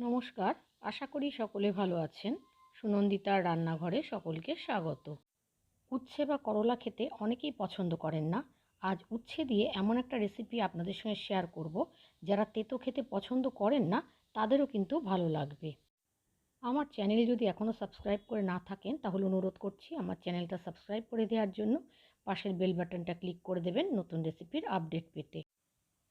নমস্কার, আশা করি সকলে ভালো আছেন। সুনন্দিতার রান্নাঘরে সকলকে স্বাগত। উচ্ছে বা করলা খেতে অনেকেই পছন্দ করেন না। আজ উচ্ছে দিয়ে এমন একটা রেসিপি আপনাদের সঙ্গে শেয়ার করব, যারা তেতো খেতে পছন্দ করেন না, তাদেরও কিন্তু ভালো লাগবে। আমার চ্যানেল যদি এখনও সাবস্ক্রাইব করে না থাকেন, তাহলে অনুরোধ করছি আমার চ্যানেলটা সাবস্ক্রাইব করে দেওয়ার জন্য পাশের বেল বাটনটা ক্লিক করে দেবেন নতুন রেসিপির আপডেট পেতে।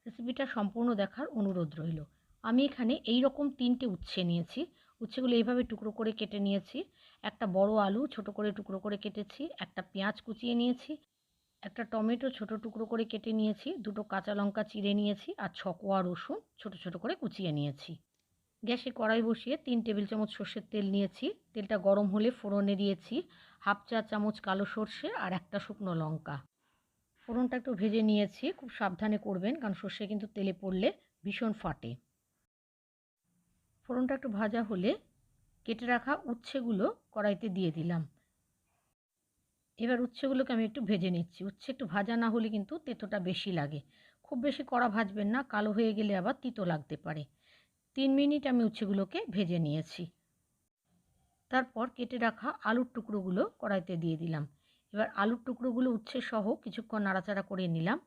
রেসিপিটা সম্পূর্ণ দেখার অনুরোধ রইল। আমি এখানে এই রকম তিনটে উচ্ছে নিয়েছি। উচ্ছেগুলো এইভাবে টুকরো করে কেটে নিয়েছি। একটা বড় আলু ছোট করে টুকরো করে কেটেছি, একটা পেঁয়াজ কুচিয়ে নিয়েছি, একটা টমেটো ছোট টুকরো করে কেটে নিয়েছি, দুটো কাঁচা লঙ্কা চিড়ে নিয়েছি আর ছকোয়া রসুন ছোট ছোট করে কুচিয়ে নিয়েছি। গ্যাসে কড়াই বসিয়ে তিন টেবিল চামচ সর্ষের তেল নিয়েছি। তেলটা গরম হলে ফোড়নে দিয়েছি হাফ চা চামচ কালো সর্ষে আর একটা শুকনো লঙ্কা। ফোড়নটা একটু ভেজে নিয়েছি, খুব সাবধানে করবেন কারণ সর্ষে কিন্তু তেলে পড়লে ভীষণ ফাটে। ফোড়নটা একটু ভাজা হলে কেটে রাখা উচ্ছেগুলো কড়াইতে দিয়ে দিলাম। এবার উচ্ছেগুলোকে আমি একটু ভেজে নিচ্ছি। উচ্ছে একটু ভাজা না হলে কিন্তু তেঁতোটা বেশি লাগে। খুব বেশি কড়া ভাজবেন না, কালো হয়ে গেলে আবার তিতো লাগতে পারে। তিন মিনিট আমি উচ্ছেগুলোকে ভেজে নিয়েছি। তারপর কেটে রাখা আলুর টুকরোগুলো কড়াইতে দিয়ে দিলাম। এবার আলুর টুকরোগুলো উচ্ছে সহ কিছুক্ষণ নাড়াচাড়া করে নিলাম।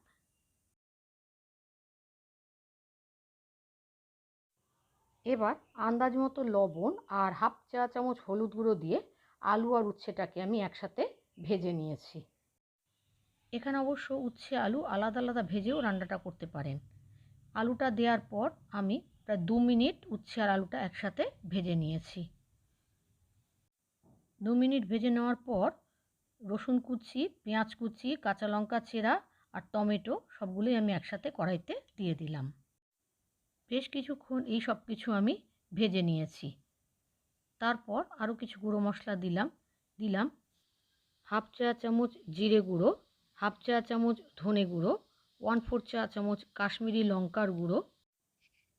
এবার আন্দাজ মতো লবণ আর হাফ চা চামচ হলুদ গুঁড়ো দিয়ে আলু আর উচ্ছেটাকে আমি একসাথে ভেজে নিয়েছি। এখানে অবশ্য উচ্ছে আলু আলাদা আলাদা ভেজেও রান্নাটা করতে পারেন। আলুটা দেওয়ার পর আমি প্রায় দু মিনিট উচ্ছে আর আলুটা একসাথে ভেজে নিয়েছি। দু মিনিট ভেজে নেওয়ার পর রসুন কুচি, পেঁয়াজ কুচি, কাঁচা লঙ্কা চেরা আর টমেটো সবগুলোই আমি একসাথে কড়াইতে দিয়ে দিলাম। বেশ কিছুক্ষণ এই সব কিছু আমি ভেজে নিয়েছি। তারপর আরও কিছু গুঁড়ো মশলা দিলাম। দিলাম হাফ চা চামচ জিরে গুঁড়ো, হাফ চা চামচ ধনে গুঁড়ো, ওয়ান ফোর চা চামচ কাশ্মীরি লঙ্কার গুঁড়ো।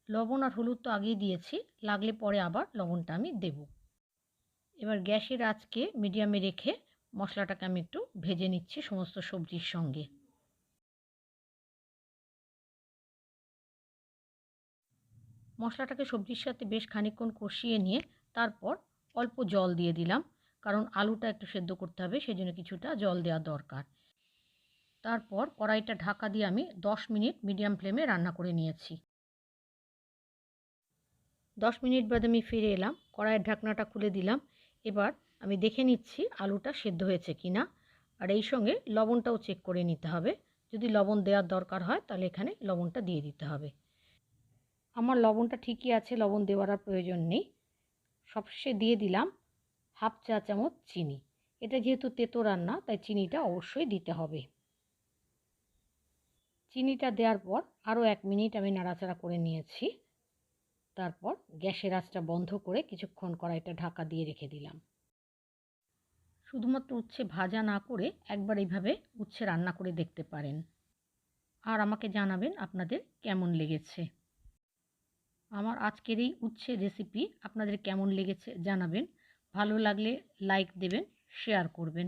লবণ আর হলুদ তো আগেই দিয়েছি, লাগলে পরে আবার লবণটা আমি দেব। এবার গ্যাসের আঁচকে মিডিয়ামে রেখে মশলাটাকে আমি একটু ভেজে নিচ্ছি সমস্ত সবজির সঙ্গে। মশলাটাকে সবজির সাথে বেশ খানিকক্ষণ কষিয়ে নিয়ে তারপর অল্প জল দিয়ে দিলাম, কারণ আলুটা একটু সেদ্ধ করতে হবে সেই জন্য কিছুটা জল দেওয়া দরকার। তারপর কড়াইটা ঢাকা দিয়ে আমি দশ মিনিট মিডিয়াম ফ্লেমে রান্না করে নিয়েছি। দশ মিনিট বাদে আমি ফিরে এলাম, কড়াইয়ের ঢাকনাটা খুলে দিলাম। এবার আমি দেখে নিচ্ছি আলুটা সেদ্ধ হয়েছে কি না আর এই সঙ্গে লবণটাও চেক করে নিতে হবে। যদি লবণ দেওয়ার দরকার হয়, তাহলে এখানে লবণটা দিয়ে দিতে হবে। আমার লবণটা ঠিকই আছে, লবণ দেওয়ার আর প্রয়োজন নেই। সবশেষে দিয়ে দিলাম হাফ চা চামচ চিনি। এটা যেহেতু তেতো রান্না, তাই চিনিটা অবশ্যই দিতে হবে। চিনিটা দেওয়ার পর আরও এক মিনিট আমি নাড়াচাড়া করে নিয়েছি। তারপর গ্যাসের আঁচটা বন্ধ করে কিছুক্ষণ কড়াইটা ঢাকা দিয়ে রেখে দিলাম। শুধুমাত্র উচ্ছে ভাজা না করে একবার এইভাবে উচ্ছে রান্না করে দেখতে পারেন। আর আমাকে জানাবেন আপনাদের কেমন লেগেছে। আমার আজকের এই উচ্ছে রেসিপি আপনাদের কেমন লেগেছে জানাবেন। ভালো লাগলে লাইক দেবেন শেয়ার করবেন।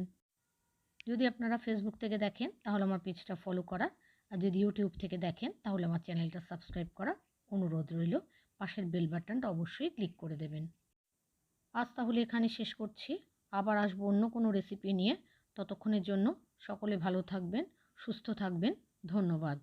যদি আপনারা ফেসবুক থেকে দেখেন, তাহলে আমার পেজটা ফলো করা। আর যদি ইউটিউব থেকে দেখেন, তাহলে আমার চ্যানেলটা সাবস্ক্রাইব করা। অনুরোধ রইল, পাশের বেল বাটনটা অবশ্যই ক্লিক করে দেবেন। আজ তাহলে এখানে শেষ করছি। আবার আসব অন্য কোনো রেসিপি নিয়ে। ততক্ষণের জন্য সকলে ভালো থাকবেন, সুস্থ থাকবেন। ধন্যবাদ।